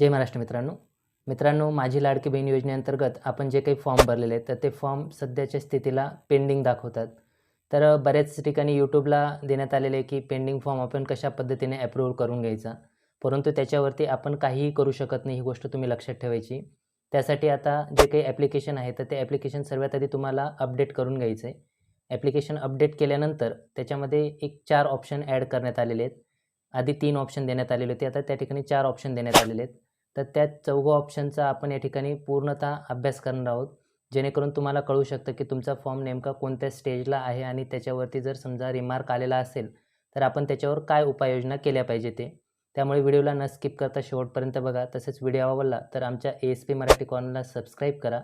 जय महाराष्ट्र मित्रांनो. मित्रांनो माझी लाडकी बहीण योजनेअंतर्गत आपण जे काही फॉर्म भरलेले आहेत तर ते फॉर्म सध्याच्या स्थितीला पेंडिंग दाखवतात. तर बऱ्याच ठिकाणी यूट्यूबला देण्यात आलेले आहे की पेंडिंग फॉर्म आपण कशा पद्धतीने अप्रूव्ह करून घ्यायचा. परंतु त्याच्यावरती आपण काहीही करू शकत नाही ही गोष्ट तुम्ही लक्षात ठेवायची. त्यासाठी आता जे काही ॲप्लिकेशन आहे तर ते ॲप्लिकेशन सर्वात आधी तुम्हाला अपडेट करून घ्यायचं आहे. ॲप्लिकेशन अपडेट केल्यानंतर त्याच्यामध्ये एक चार ऑप्शन ॲड करण्यात आलेले आहेत. आधी तीन ऑप्शन देण्यात आलेले होते आता त्या ठिकाणी चार ऑप्शन देण्यात आलेले आहेत. तर त्या चौघं ऑप्शनचा आपण या ठिकाणी पूर्णतः अभ्यास करणार आहोत. जेणेकरून तुम्हाला कळू शकतं की तुमचा फॉर्म नेमका कोणत्या स्टेजला आहे आणि त्याच्यावरती जर समजा रिमार्क आलेला असेल तर आपण त्याच्यावर काय उपाययोजना केल्या पाहिजे ते. त्यामुळे व्हिडिओला न स्किप करता शेवटपर्यंत बघा. तसेच व्हिडिओ आवडला तर आमच्या ए एस पी मराठी कॉर्नरला सबस्क्राईब करा.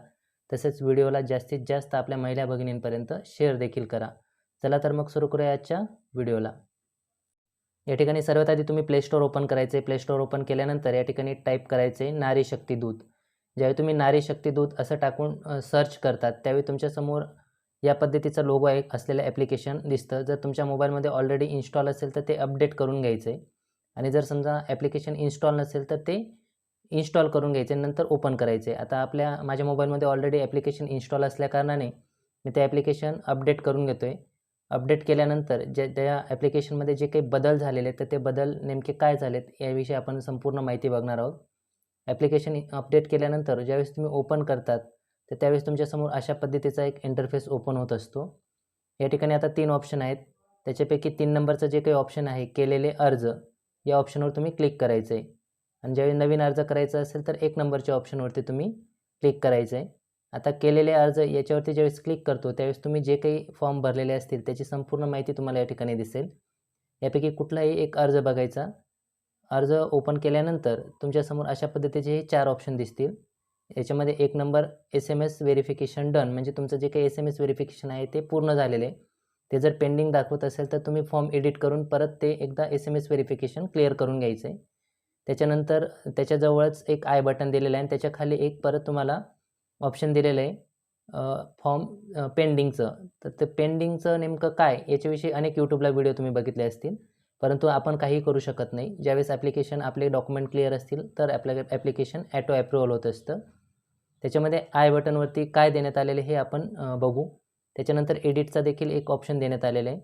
तसेच व्हिडिओला जास्तीत जास्त आपल्या महिला भगिनींपर्यंत शेअर देखील करा. चला तर मग सुरू करूया आजच्या व्हिडिओला या ठिकाणी सर्वात आधी तुम्ही प्ले स्टोअर ओपन करायचे. प्ले स्टोअर ओपन केल्यानंतर या ठिकाणी टाईप करायचे नारी शक्ती दूत. ज्यावेळी तुम्ही नारी शक्ती दूत असं टाकून सर्च करतात त्यावेळी तुमच्यासमोर या पद्धतीचा लोगो आहे असलेलं ॲप्लिकेशन दिसतं. जर तुमच्या मोबाईलमध्ये ऑलरेडी इन्स्टॉल असेल तर ते अपडेट करून घ्यायचं. आहे आणि जर समजा ॲप्लिकेशन इन्स्टॉल नसेल तर ते इन्स्टॉल करून घ्यायचे नंतर ओपन करायचे. आता आपल्या माझ्या मोबाईलमध्ये ऑलरेडी ॲप्लिकेशन इन्स्टॉल असल्याकारणाने मी ते ॲप्लिकेशन अपडेट करून घेतो आहे अपडेट केल्यानंतर जे त्या ॲप्लिकेशनमध्ये जे काही बदल झालेले आहेत तर ते बदल नेमके काय झालेत याविषयी आपण संपूर्ण माहिती बघणार आहोत. ॲप्लिकेशन अपडेट केल्यानंतर ज्यावेळेस तुम्ही ओपन करतात तर त्यावेळेस तुमच्यासमोर अशा पद्धतीचा एक इंटरफेस ओपन होत असतो. या ठिकाणी आता तीन ऑप्शन आहेत. त्याच्यापैकी तीन नंबरचं जे काही ऑप्शन आहे केलेले अर्ज या ऑप्शनवर तुम्ही क्लिक करायचं आहे आणि ज्यावेळी नवीन अर्ज करायचा असेल तर एक नंबरच्या ऑप्शनवरती तुम्ही क्लिक करायचं आहे आता केलेले अर्ज याच्यावरती ज्यावेळेस क्लिक करतो त्यावेळेस तुम्ही जे काही फॉर्म भरलेले असतील त्याची संपूर्ण माहिती तुम्हाला या ठिकाणी दिसेल. यापैकी कुठलाही एक अर्ज बघायचा. अर्ज ओपन केल्यानंतर तुमच्यासमोर अशा पद्धतीचे हे चार ऑप्शन दिसतील. याच्यामध्ये एक number S M S verification done म्हणजे तुमचं जे काही एस एम एस व्हेरिफिकेशन आहे ते पूर्ण झालेले. ते जर पेंडिंग दाखवत असेल तर तुम्ही फॉर्म एडिट करून परत ते एकदा S M S verification clear करून घ्यायचं. आहे त्याच्यानंतर त्याच्याजवळच एक आय बटन दिलेलं आहे आणि त्याच्याखाली एक परत तुम्हाला ऑप्शन दिलेलं आहे. फॉर्म पेंडिंगचं तर ते पेंडिंगचं नेमकं काय? याच्याविषयी अनेक यूट्यूबला व्हिडिओ तुम्ही बघितले असतील. परंतु आपण काही करू शकत नाही. ज्यावेळेस ॲप्लिकेशन आपले डॉक्युमेंट क्लिअर असतील तर आपल्या ॲप्लिकेशन ॲटो ॲप्रुव्हल होत असतं. त्याच्यामध्ये आय बटनवरती काय देण्यात आलेले हे आपण बघू. त्याच्यानंतर एडिटचा देखील एक ऑप्शन देण्यात आलेलं आहे.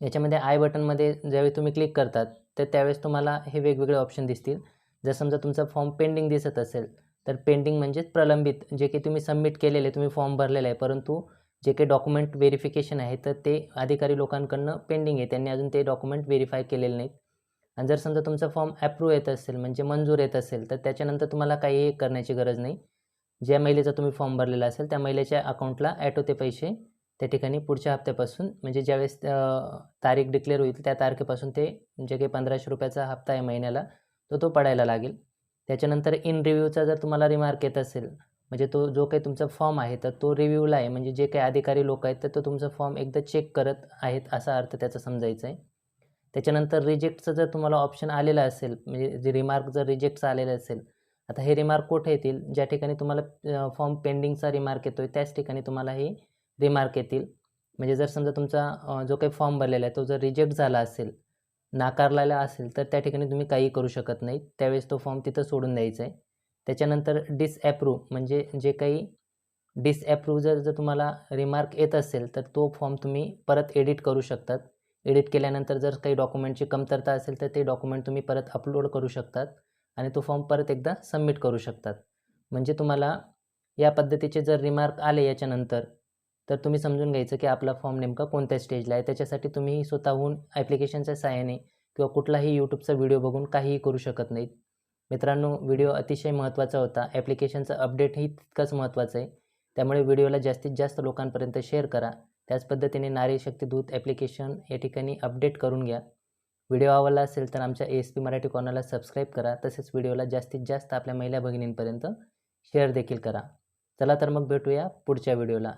याच्यामध्ये आय बटनमध्ये ज्यावेळी तुम्ही क्लिक करतात तर त्यावेळेस तुम्हाला हे वेगवेगळे ऑप्शन दिसतील. जर समजा तुमचा फॉर्म पेंडिंग दिसत असेल तर पेंडिंग म्हणजेच प्रलंबित जे की तुम्ही सबमिट केलेले तुम्ही फॉर्म भरलेला आहे. परंतु जे काही डॉक्युमेंट व्हेरिफिकेशन आहे तर ते अधिकारी लोकांकडनं पेंडिंग आहे. त्यांनी अजून ते डॉक्युमेंट व्हेरीफाय केलेले नाहीत. आणि जर समजा तुमचा फॉर्म ॲप्रूव्ह येत असेल म्हणजे मंजूर येत असेल तर त्याच्यानंतर तुम्हाला काहीही करण्याची गरज नाही. ज्या महिलेचा तुम्ही फॉर्म भरलेला असेल त्या महिलेच्या अकाउंटला ॲटो ते पैसे त्या ठिकाणी पुढच्या हप्त्यापासून म्हणजे ज्यावेळेस तारीख डिक्लेअर होईल त्या तारखेपासून ते जे काही पंधराशे रुपयाचा हप्ता आहे महिन्याला तो तो पडायला लागेल. त्याच्यानंतर इन रिव्ह्यूचा जर तुम्हाला रिमार्क येत असेल म्हणजे तो जो काही तुमचा फॉर्म आहे तर तो रिव्ह्यूला आहे. म्हणजे जे काही अधिकारी लोक आहेत तर तो तुमचा फॉर्म एकदा चेक करत आहेत असा अर्थ त्याचा समजायचा आहे त्याच्यानंतर रिजेक्टचं जर तुम्हाला ऑप्शन आलेलं असेल म्हणजे जे रिमार्क जर रिजेक्टचं आलेलं असेल आता हे रिमार्क कुठे येतील? ज्या ठिकाणी तुम्हाला फॉर्म पेंडिंगचा रिमार्क येतो आहे त्याच ठिकाणी तुम्हाला हे रिमार्क येतील. म्हणजे जर समजा तुमचा जो काही फॉर्म भरलेला आहे तो जर रिजेक्ट झाला असेल नाकारलेला असेल तर त्या ठिकाणी तुम्ही काही करू शकत नाही त्यावेळेस तो फॉर्म तिथं सोडून द्यायचा आहे. त्याच्यानंतर डिसॲप्रूव्ह म्हणजे जे काही डिसॲप्रूव्ह जर जर तुम्हाला रिमार्क येत असेल तर तो फॉर्म तुम्ही परत एडिट करू शकतात. एडिट केल्यानंतर जर काही डॉक्युमेंटची कमतरता असेल तर ते डॉक्युमेंट तुम्ही परत अपलोड करू शकतात आणि तो फॉर्म परत एकदा सबमिट करू शकतात. म्हणजे तुम्हाला या पद्धतीचे जर रिमार्क आले याच्यानंतर तर तुम्ही समजून घ्यायचं की आपला फॉर्म नेमका कोणत्या स्टेजला आहे. त्याच्यासाठी तुम्ही स्वतःहून ॲप्लिकेशनच्या साहाय्याने किंवा कुठलाही यूट्यूबचा व्हिडिओ बघून काहीही करू शकत नाहीत. मित्रांनो व्हिडिओ अतिशय महत्त्वाचा होता. ॲप्लिकेशनचं अपडेटही तितकंच महत्त्वाचं आहे. त्यामुळे व्हिडिओला जास्तीत जास्त लोकांपर्यंत शेअर करा. त्याच पद्धतीने नारी शक्ती दूत ॲप्लिकेशन या ठिकाणी अपडेट करून घ्या. व्हिडिओ आवडला असेल तर आमच्या एस पी मराठी कॉर्नरला सबस्क्राईब करा. तसेच व्हिडिओला जास्तीत जास्त आपल्या महिला भगिनींपर्यंत शेअर देखील करा. चला तर मग भेटूया पुढच्या व्हिडिओला.